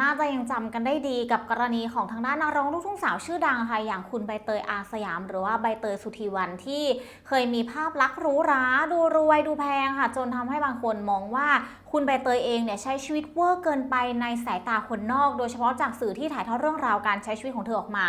น่าจะยังจำกันได้ดีกับกรณีของทางด้านนักร้องลูกทุ่งสาวชื่อดังค่ะอย่างคุณใบเตยอาสยาม หรือว่าใบเตยสุธีวันที่เคยมีภาพลักษณ์หรูหราดูรวยดูแพงค่ะ จนทำให้บางคนมองว่าคุณใบเตยเองเนี่ยใช้ชีวิตเวอร์เกินไปในสายตาคนนอก โดยเฉพาะจากสื่อที่ถ่ายทอดเรื่องราวการใช้ชีวิตของเธอออกมา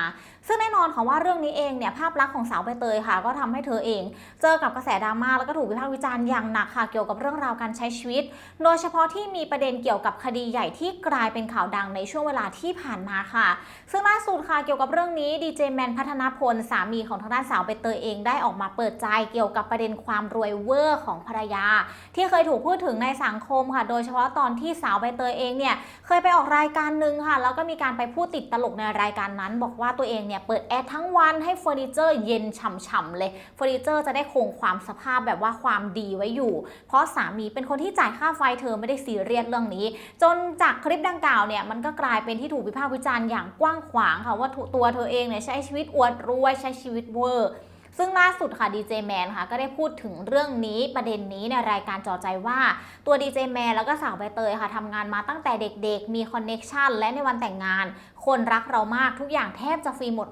ซึ่งแน่นอนค่ะว่าเรื่องนี้เองเนี่ยภาพลักษณ์ของสาวใบเตยค่ะ ก็ทำให้เธอเอง เจอกับกระแสดราม่าแล้วก็ถูกวิพากษ์วิจารณ์อย่างหนักค่ะเกี่ยวกับเรื่องราวการใช้ชีวิต โดยเฉพาะที่มีประเด็นเกี่ยวกับคดีใหญ่ที่กลายเป็นข่าวดังในช่วงเวลาที่ผ่านมาค่ะ ซึ่งล่าสุดค่ะเกี่ยวกับเรื่องนี้ดีเจแมนพัฒนพลสามีของทางด้านสาวใบเตยเองได้ออกมาเปิดใจเกี่ยวกับประเด็นความรวยเวอร์ของภรรยา ที่เคยถูกพูดถึงในสังคมค่ะ โดยเฉพาะตอนที่สาวใบเตยเองเนี่ยเคยไปออกรายการหนึ่งค่ะ แล้วก็มีการไปพูดติดตลกในรายการนั้น บอกว่าตัวเองเนี่ยเปิดแอร์ทั้งวันให้เฟอร์นิเจอร์เย็นฉ่ำๆเลยเฟอร์นิเจอร์จะได้คงความสภาพแบบว่าความดีไว้อยู่ เพราะสามีเป็นคนที่จ่ายค่าไฟเธอไม่ได้ซีเรียสเรื่องนี้ จนจากคลิปดังกล่าวเนี่ยมันก็กลายเป็นที่ถูกวิพากษ์วิจารณ์อย่างกว้างขวางค่ะว่าตัวเธอเองเนี่ยใช้ชีวิตอวดรวยใช้ชีวิตเวอร์ซึ่งล่าสุดค่ะดีเจแมนค่ะก็ได้พูดถึงเรื่องนี้ประเด็นนี้ในรายการจอใจว่าตัวดีเจแมนแล้วก็สาวใบเตยค่ะทำงานมาตั้งแต่เด็กๆ มีคอนเน็ชันและในวันแต่งงาน คนรักเรามากทุกอย่างแทบจะฟรีหมด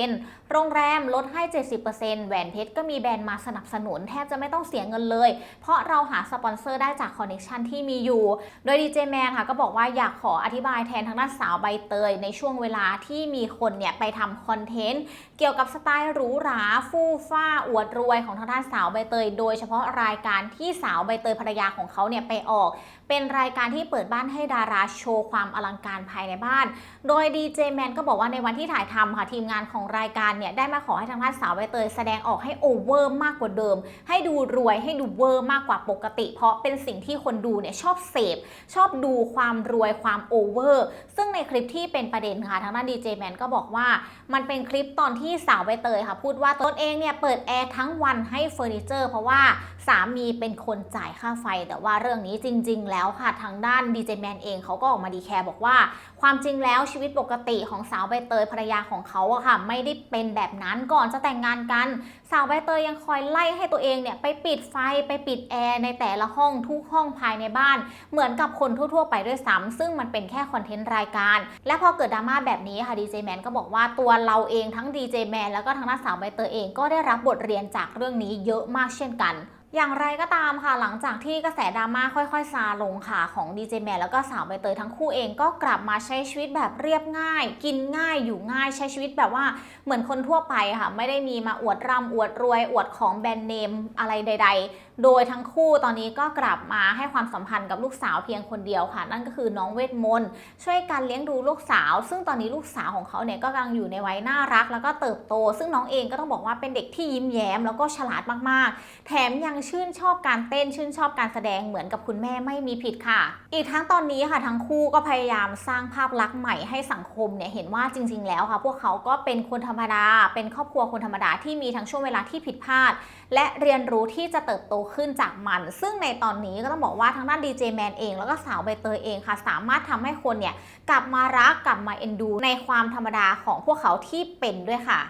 100%โรงแรมลดให้ 70%แหวนเพชรก็มีแบรนด์มาสนับสนุนแทบจะไม่ต้องเสียเงินเลย เพราะเราหาสปอนเซอร์ได้จากคอนเน็ชันที่มีอยู่ โดยดีเจแมนค่ะก็บอกว่าอยากขออธิบายแทนทางด้านสาวใบเตย ในช่วงเวลาที่มีคนเนี่ยไปทำคอนเทนต์เกี่ยวกับสไตล์หรูหราฟู่ฟ้าอวดรวยของทางด้านสาวใบเตย โดยเฉพาะรายการที่สาวใบเตยภรรยาของเขาเนี่ยไปออก เป็นรายการที่เปิดบ้านให้ดาราโชว์ความอลังการภายในบ้าน โดยดีเจแมนก็บอกว่าในวันที่ถ่ายทำค่ะทีมงานของรายการเนี่ยได้มาขอให้ทางด้านสาวใบเตยแสดงออกให้โอเวอร์มากกว่าเดิม ให้ดูรวยให้ดูเวอร์มากกว่าปกติ เพราะเป็นสิ่งที่คนดูเนี่ยชอบเสพ ชอบดูความรวยความโอเวอร์ซึ่งในคลิปที่เป็นประเด็นค่ะทางด้านดีเจแมนก็บอกว่ามันเป็นคลิปตอนที่สาวใบเตยค่ะพูดว่าตนเองเนี่ยเปิดแอร์ทั้งวันให้เฟอร์นิเจอร์เพราะว่าสามีเป็นคนจ่ายค่าไฟ แต่ว่าเรื่องนี้จริง ๆ แล้วค่ะทางด้านดีเจแมนเองเขาก็ออกมาดีแคร์บอกว่าความจริงแล้วชีวิตปกกติของสาวใบเตยภรรยาของเขาอะค่ะไม่ได้เป็นแบบนั้นก่อนจะแต่งงานกัน สาวใบเตยยังคอยไล่ให้ตัวเองเนี่ยไปปิดไฟไปปิดแอร์ในแต่ละห้องทุกห้องภายในบ้าน เหมือนกับคนทั่วๆ ไปด้วยซ้ำซึ่งมันเป็นแค่คอนเทนต์รายการ และพอเกิดดราม่าแบบนี้ค่ะดีเจแมนก็บอกว่าตัวเราเองทั้งดีเจแมนแล้วก็ทางด้าสาวใบเตยเองก็ได้รับบทเรียนจากเรื่องนี้เยอะมากเช่นกัน อย่างไรก็ตามค่ะ หลังจากที่กระแสดราม่าค่อยๆ ซาลงค่ะ ของดีเจแมนแล้วก็สาวใบเตยทั้งคู่เองก็กลับมาใช้ชีวิตแบบเรียบง่าย กินง่ายอยู่ง่ายใช้ชีวิตแบบว่าเหมือนคนทั่วไปค่ะ ไม่ได้มีมาอวดร่ำอวดรวย อวดของแบรนด์เนมอะไรใด ๆ โดยทั้งคู่ตอนนี้ก็กลับมาให้ความสัมพันธ์กับลูกสาวเพียงคนเดียวค่ะ นั่นก็คือน้องเวทมนต์ช่วยกันเลี้ยงดูลูกสาว ซึ่งตอนนี้ลูกสาวของเขาเนี่ยก็กำลังอยู่ในวัยน่ารัก แล้วก็เติบโต ซึ่งน้องเองก็ต้องบอกว่าเป็นเด็กที่ยิ้มแย้ม แล้วก็ฉลาดมากๆ แถมยังชื่นชอบการเต้นชื่นชอบการแสดงเหมือนกับคุณแม่ไม่มีผิดค่ะ อีกทั้งตอนนี้ค่ะทั้งคู่ก็พยายามสร้างภาพลักษณ์ใหม่ให้สังคมเนี่ยเห็นว่าจริง ๆ แล้วค่ะ พวกเขาก็เป็นคนธรรมดา เป็นครอบครัวคนธรรมดาที่มีทั้งช่วงเวลาที่ผิดพลาด และเรียนรู้ที่จะเติบโตขึ้นจากมัน ซึ่งในตอนนี้ก็ต้องบอกว่าทางด้านดีเจแมนเอง แล้วก็สาวใบเตยเองค่ะ สามารถทำให้คนเนี่ยกลับมารักกลับมาเอ็นดู ในความธรรมดาของพวกเขาที่เป็นด้วยค่ะ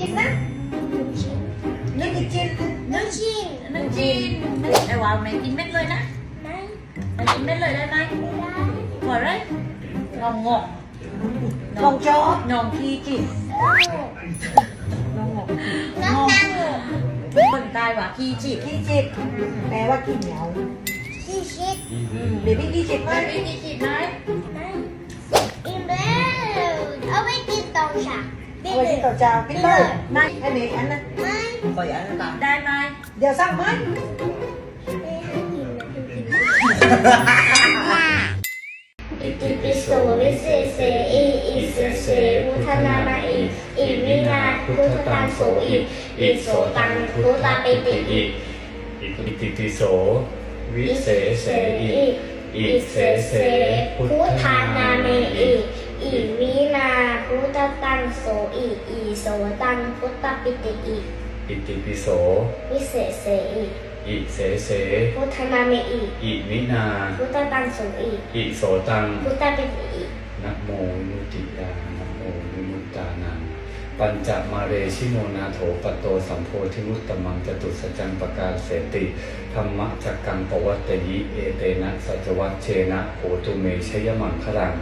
กินนะนึกกินนึ่งชิ้นนึกกินไอ้วาวไม่กินเม็ดเลยนะไม่กินเม็ดเลยได้ไหมไม่ได้หัวไรงงงงงโจ๊กงงขี้จิตงงน้องนั่ง คนตายว่าขี้จิตขี้จิตแปลว่าขี้เหนียวที่ชิดเบบี้ขี้จิตไหมไม่มีขี้จิตไหมไม่อิ่มแล้วเอาไปกินตองฉากเอาไว้ที่เต่าเจ้าพี่เต้ยไม่ให้เมย์อันนะไม่ปล่อยอันนั้นตามได้ไหมเดี๋ยวสั่งไหมไม่ให้กินนะกินอิติปิโสวิเศษเสอิอิเสเสพุทธนามาอิ อิมินาพุทธตังโสอิอิโสตังพุทธปิติอิอิติปิโส วิเศษเสอิอิเสเสพุทธานาเมอิอิมินาพุทธตังโสอิอิโสตังพุทธปิติอิอิติปิโส วิเศษเสอิอิเสเส พุทธนาเมอิอิมินา พุทธตังโสอิอิโสตังพุทธปิติอินะโม ปัญจมาเรชิโนนาโถปโตสัมโพธิมุตตมังจตุสจจังปกาเสติธรรมะจักกังปวัตตยิเอเตนะสัจวัตเชนะโหตุเมชยมังคลัง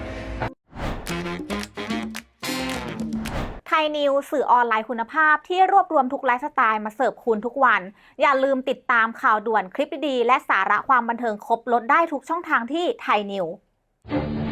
ไทยนิวสื่อออนไลน์คุณภาพที่รวบรวมทุกไลฟ์สไตล์มาเสิร์ฟคุณทุกวัน อย่าลืมติดตามข่าวด่วนคลิปดีๆและสาระความบันเทิงครบลดได้ทุกช่องทางที่ไทยนิว「